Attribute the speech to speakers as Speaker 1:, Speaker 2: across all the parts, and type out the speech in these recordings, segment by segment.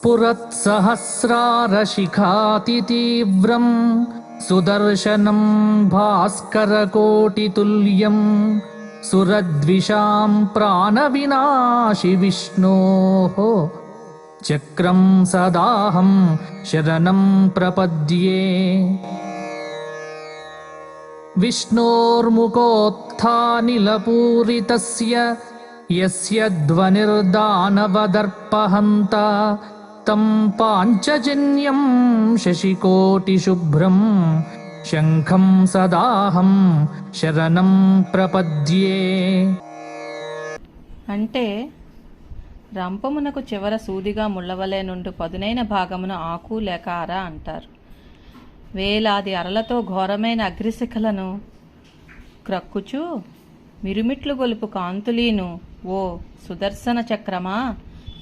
Speaker 1: स्फुरत्सहस्रारशिखातितीव्रम् सुदर्शनं भास्करकोटितुल्यम् सुरद्विषां प्राणविनाशि विष्णोः। चक्रं सदाहं शरणं प्रपद्ये। विष्णोर्मुखोत्थानिलपूरितस्य यस्य ध्वनिर्दानवदर्पहन्ता तं पाञ्चजन्यं शशिकोटिशुभ्रं शङ्खं सदाहं शरणं प्रपद्ये
Speaker 2: అంటే రంపమునకు చివర సూదిగా ముళ్ళవలే నుండి పదునైన భాగమున ఆకు లేక అర అంటారు వేలాది అరలతో ఘోరమైన అగ్నిశిఖలను క్రక్కుచూ మిరుమిట్లు గొలుపు కాంతులీను ఓ సుదర్శన చక్రమా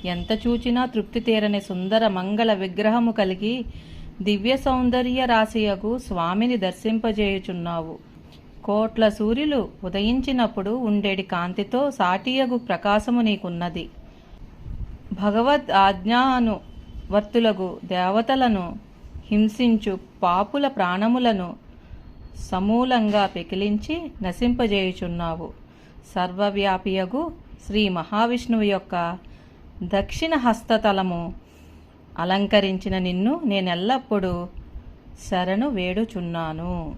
Speaker 2: ఎంత చూచినా తృప్తి తీరని సుందర మంగళ విగ్రహము కలిగి దివ్య సౌందర్య రాశియకు స్వామిని దర్శింపజేయుచున్నావు. కోట్ల సూర్యులు ఉదయించినప్పుడు ఉండేటి కాంతితో సాటియగు ప్రకాశము నీకున్నది. భగవద్ ఆజ్ఞాను వర్తులగు దేవతలను హింసించు పాపుల ప్రాణములను సమూలంగా పెకిలించి నశింపజేయుచున్నావు. సర్వవ్యాపియగు శ్రీ మహావిష్ణువు యొక్క దక్షిణ హస్తతలము అలంకరించిన నిన్ను నేనెల్లప్పుడూ శరణు వేడుచున్నాను.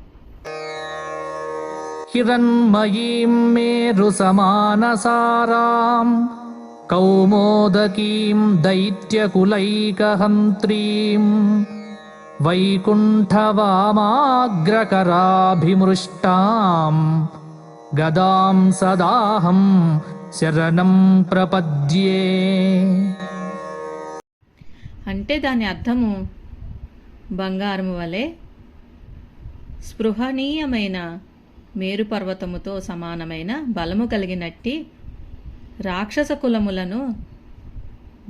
Speaker 1: హిరణ్మయీం మేరు సమానసారాం కౌమోదకీం దైత్యకులైకహంత్రీం వైకుంఠవామాగ్రకరాభిమృష్టాం గదాం సదాహం శరణం ప్రపద్యే.
Speaker 2: అంటే దాని అర్థము బంగారము వలె స్పృహనీయమైన మేరుపర్వతముతో సమానమైన బలము కలిగినట్టి రాక్షస కులములను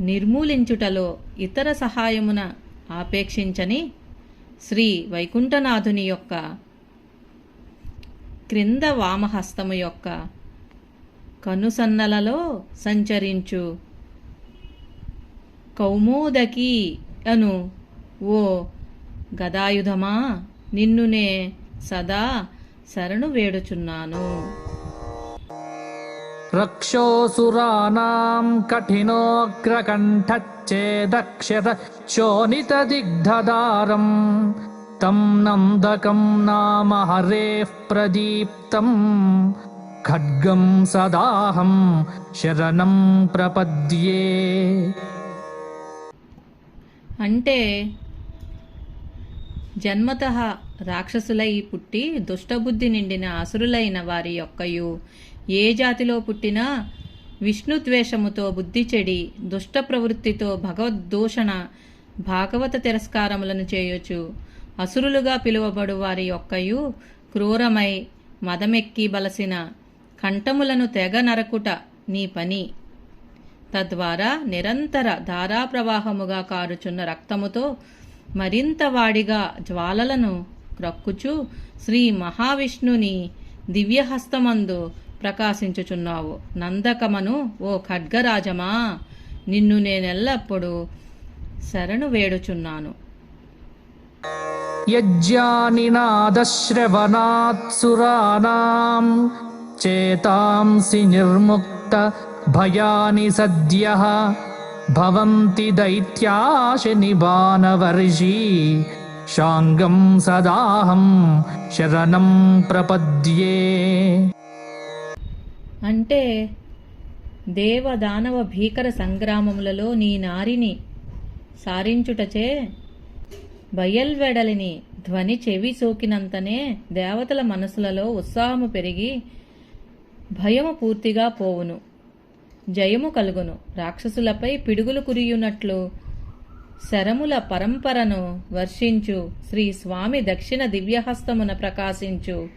Speaker 2: నిర్మూలించుటలో ఇతర సహాయమున ఆపేక్షించని శ్రీ వైకుంఠనాథుని యొక్క క్రింద వామహస్తము యొక్క కనుసన్నలలో సంచరించు. కౌమోదకి అను ఓ గదాయుధమా నిన్నునే సదా శరణు వేడుచున్నాను.
Speaker 1: రక్షోసురాణం కఠినోగ్రకంఠచ్చేదక్ష్యత శోణితదిగ్ధదారం తం నందకం నామహరే ప్రదీప్తం. ఖడ్గం సదాహం శరణం ప్రపద్యే.
Speaker 2: అంటే జన్మత రాక్షసులై పుట్టి దుష్టబుద్ధి నిండిన అసురులైన వారి యొక్కయు. ఏ జాతిలో పుట్టినా విష్ణుద్వేషముతో బుద్ధి చెడి దుష్ట ప్రవృత్తితో భగవద్దూషణ భాగవత తిరస్కారములను చేయొచ్చు అసురులుగా పిలువబడు వారి యొక్కయు క్రూరమై మదమెక్కి బలసిన కంఠములను తెగ నరకుట నీ పని. తద్వారా నిరంతర ధారాప్రవాహముగా కారుచున్న రక్తముతో మరింత వాడిగా జ్వాలలను క్రక్కుచు శ్రీ మహావిష్ణుని దివ్యహస్తమందు ప్రకాశించుచున్నావు. నందకమను ఓ ఖడ్గరాజమా నిన్ను నేనెల్లప్పుడు శరణు వేడుచున్నాను.
Speaker 1: యజ్ఞానినాదశ్రవణాత్సురాణాం चेतांसि निर्मुक्त भयानि सद्यः भवन्ति दैत्याशनिबाणवर्षी शाङ्गं सदाहं शरणं प्रपद्ये
Speaker 2: అంటే దేవదానవ భీకర సంగ్రామములలో నీ నారిని సారించుటచే బయల్వెడలిని ధ్వని చెవి సోకినంతనే దేవతల మనసులలో ఉత్సాహము పెరిగి భయము పూర్తిగా పోవును. జయము కలుగును. రాక్షసులపై పిడుగులు కురియునట్లు శరముల పరంపరను వర్షించు. శ్రీ స్వామి దక్షిణ దివ్యహస్తమున ప్రకాశించు.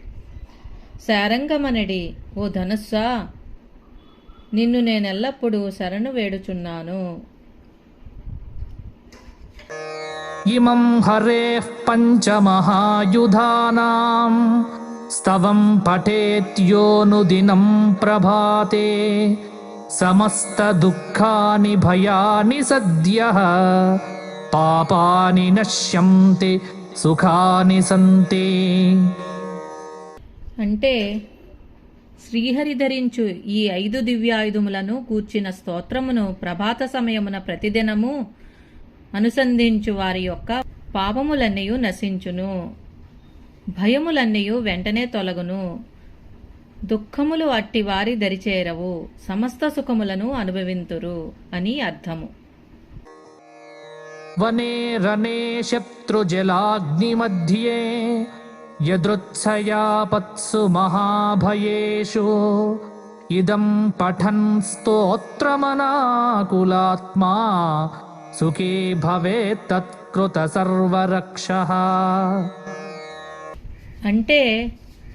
Speaker 2: శారంగమనడి ఓ ధనుస్సా నిన్ను నేనెల్లప్పుడూ శరణు వేడుచున్నాను.
Speaker 1: ఇమం హరే పంచమహాయుధానాం स्तवं पठेत्योनुदिनं प्रभाते సమస్తదుఃఖాని భయాని సద్యః పాపాని నశ్యంతి సుఖాని సంతి
Speaker 2: అంటే శ్రీహరి ధరించు ఈ ఐదు దివ్యాయుధములను కూర్చిన స్తోత్రమును ప్రభాత సమయమున ప్రతిదినము అనుసంధించు వారి యొక్క పాపములన్నయు నశించును భయములన్నయు వెంటనే తొలగును. దుఃఖములు అట్టి వారి దరిచేరవు. సమస్త సుఖములను అనుభవింతురు అని అర్థము.
Speaker 1: వనే రనే శత్రుజలాగ్నిమధ్యే యదృత్సయాపత్సు మహాభయేషు. ఇదం పఠన్ స్తోత్రమనాకులాత్మా. సుఖీ భవేత్ తత్కృత సర్వరక్ష.
Speaker 2: అంటే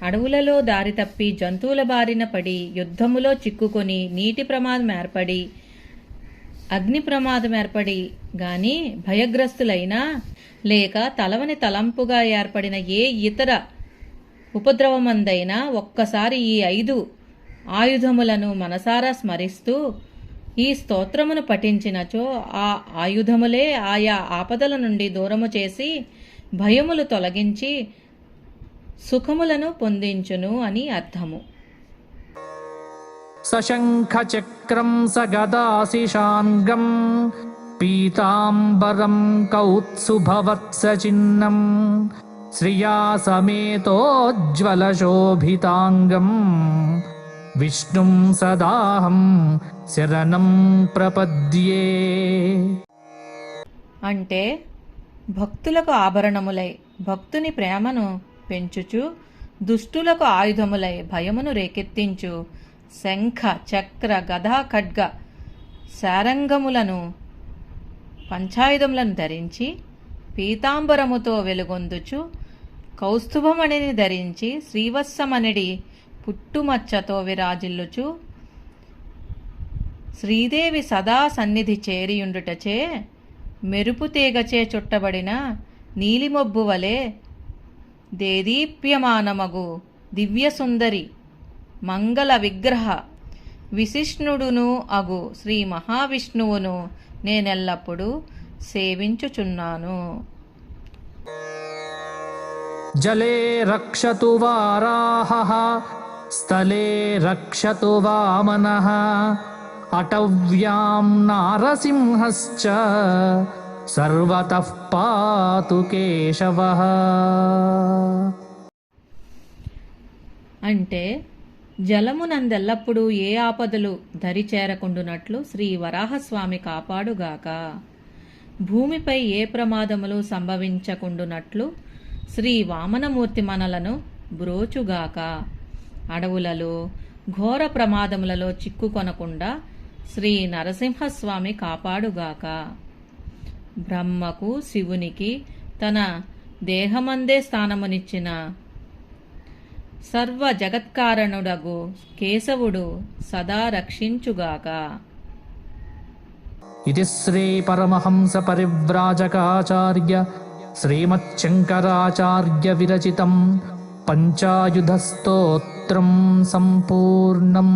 Speaker 2: అడవులలో దారి తప్పి జంతువుల బారిన పడి యుద్ధములో చిక్కుకొని నీటి ప్రమాదం ఏర్పడి అగ్ని ప్రమాదం ఏర్పడి గాని భయగ్రస్తులైనా లేక తలవని తలంపుగా ఏర్పడిన ఏ ఇతర ఉపద్రవమందైనా ఒక్కసారి ఈ ఐదు ఆయుధములను మనసారా స్మరిస్తూ ఈ స్తోత్రమును పఠించినచో ఆ ఆయుధములే ఆయా ఆపదల నుండి దూరము చేసి భయములు తొలగించి సుఖములను పొందించును అని అర్థము.
Speaker 1: సశంఖచక్రం సగదాశిషాంగం పీతాంబరం కౌత్సుభవత్సచిన్నం శ్రియా సమేతోజ్వలశోభితాంగం విష్ణుం సదాహం శరణం ప్రపద్యే.
Speaker 2: అంటే భక్తులకు ఆభరణములై భక్తుని ప్రేమను పెంచుచు దుష్టులకు ఆయుధములై భయమును రేకెత్తించు. శంఖ చక్ర గదా ఖడ్గ శారంగములను పంచాయుధములను ధరించి పీతాంబరముతో వెలుగొందుచు కౌస్తుభమణిని ధరించి శ్రీవత్సమణిడి పుట్టుమచ్చతో విరాజిల్లుచు. శ్రీదేవి సదా సన్నిధి చేరియుండుటచే మెరుపు తీగచే చుట్టబడిన నీలిమొబ్బు వలె దేదీప్యమానమగు దివ్యసుందరి మంగళ విగ్రహ విశిష్ణుడును అగు శ్రీ మహావిష్ణువును నేనెల్లప్పుడూ సేవించుచున్నాను.
Speaker 1: జలే రక్షతు వారాహः స్థలే రక్షతు వామన అటవ్యాం నారసింహశ్చ సర్వతః పాతు కేశవ
Speaker 2: అంటే జలమునందెల్లప్పుడూ ఏ ఆపదలు దరి చేరకుండునట్లు శ్రీ వరాహస్వామి కాపాడుగాక. భూమిపై ఏ ప్రమాదములు సంభవించకుండునట్లు శ్రీ వామనమూర్తి మనలను బ్రోచుగాక. అడవులలో ఘోర ప్రమాదములలో చిక్కుకొనకుండా శ్రీ నరసింహస్వామి కాపాడుగాక. బ్రహ్మకు శివునికి తన దేహమందే స్థానమునిచ్చిన సర్వ జగత్కారణుడగు కేశవుడు సదా రక్షించుగాక.
Speaker 1: ఇది శ్రీ పరమహంస పరివ్రాజకాచార్య శ్రీమచ్చంకరాచార్య విరచితం పంచాయుధ స్తోత్రం సంపూర్ణం.